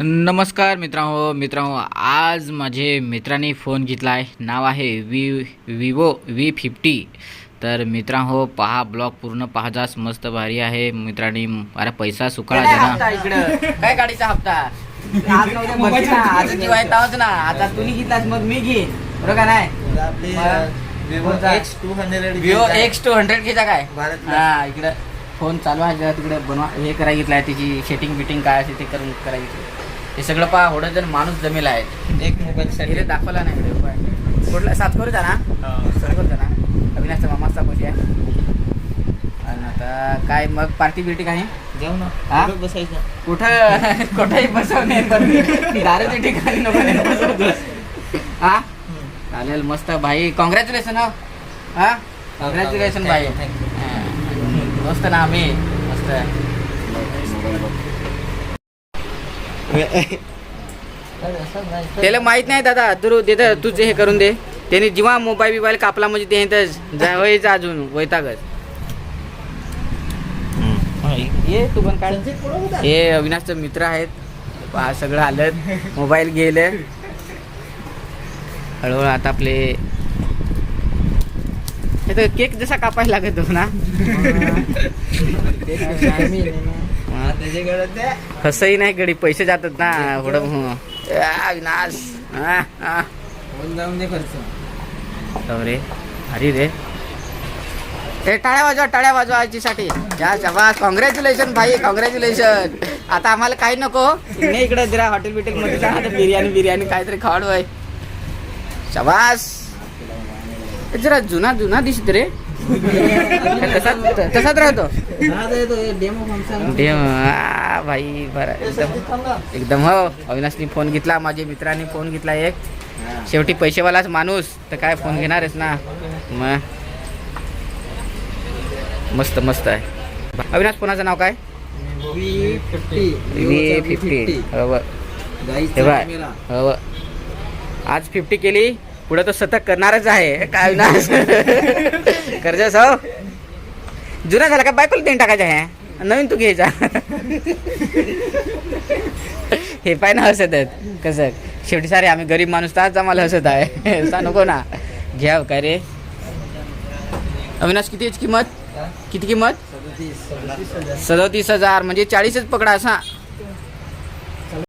नमस्कार मित्रांनो मित्रांनो आज माझे मित्राने फोन घेतला आहे. नाव आहे वी विवो व्ही फिफ्टी तर मित्रांनो पहा ब्लॉग पूर्ण पाहजास मस्त भारी आहे. मित्रांनी अरे पैसा सुकाळा हप्ता इकडं. काय गाडीचा हप्ता? आज नव्हते भरती ना आज जेव्हा येतावच ना. आता तुम्ही घेतलास मग मी घेईन. बरोबर का नाही? विवो एक्स टू हंड्रेड घ्यायचा काय. हा इकडं. फोन चालू आहे जरा तिकडे? बनवा हे करायला घेतलाय त्याची सेटिंग बिटिंग काय असेल ते करून करायला घेतलं हे सगळं पहा होडं जण माणूस जमेला आहे. एक मोबाईल हे दाखवला नाही व्हिडिओ पाय कुठला? सात करू ना? सात करू ना? अविनाशचा मामाचा पैसे आहे. आणि आता काय मग पार्टी बिर्टी काय? जाऊ ना. हा? बसायचं? कुठं? कुठंही बसवणे दारूच्या ठिकाणी नको नाही बसवतोस. हा चालेल मस्त. भाई कॉंग्रॅच्युलेशन हो. हा? कॉंग्रॅच्युलेशन भाई. You, हा. मस्त ना आम्ही मस्त त्याला माहीत नाही दादा. तू देत तुझे हे करून दे. त्याने जेव्हा मोबाईल बिबाईल कापला म्हणजे ते इथं जायचं अजून वैतागच. ये तू पण काढ. हे अविनाशचे मित्र आहेत. सगळं आलं. मोबाईल गेलं. हळूहळू आता आपले तर केक जसा कापायला लागत हो ना. कसंही नाही गडी पैसे जातात ना थोडं हं. अविनाश जाऊन दे खर्च रे अरे रे. ए टाळ्या वाजवा टाळ्या वाजवा आजीसाठी. या शबास. कॉंग्रॅच्युलेशन भाई कॉंग्रॅच्युलेशन आता आम्हाला काही नको. नाही इकडे जरा हॉटेल बिटेल मध्ये जा बिर्याणी बिर्याणी काहीतरी खावड आहे शाबास. जरा जुना जुना दिसत रे. तसाच तसाच राहतो. डेमो फंक्शन दे आ, भाई बरं एकदम एकदम हो. अविनाशनी फोन घेतला माझ्या मित्राने फोन घेतला एक. शेवटी पैसेवालाच माणूस तर काय फोन घेणारच ना. मग मस्त मस्त आहे. अविनाश फोनाचं नाव काय? वी फिफ्टी फिफ्टी हो हे हो आज फिफ्टी केली. पुढे तो शतक करणारच आहे. काय अविनाश कर्जस हो. जुना झाला का? बायकोला देऊन टाकायचं आहे नवीन तू घ्यायचा. हे पाय ना हसत आहेत कसं? शेवटी सारे आम्ही गरीब माणूस तर आम्हाला हसत आहे. नको ना. घ्या काय रे? अविनाश किती याची किंमत? किती किंमत? सदोतीस हजार. म्हणजे चाळीसच पकडा असा.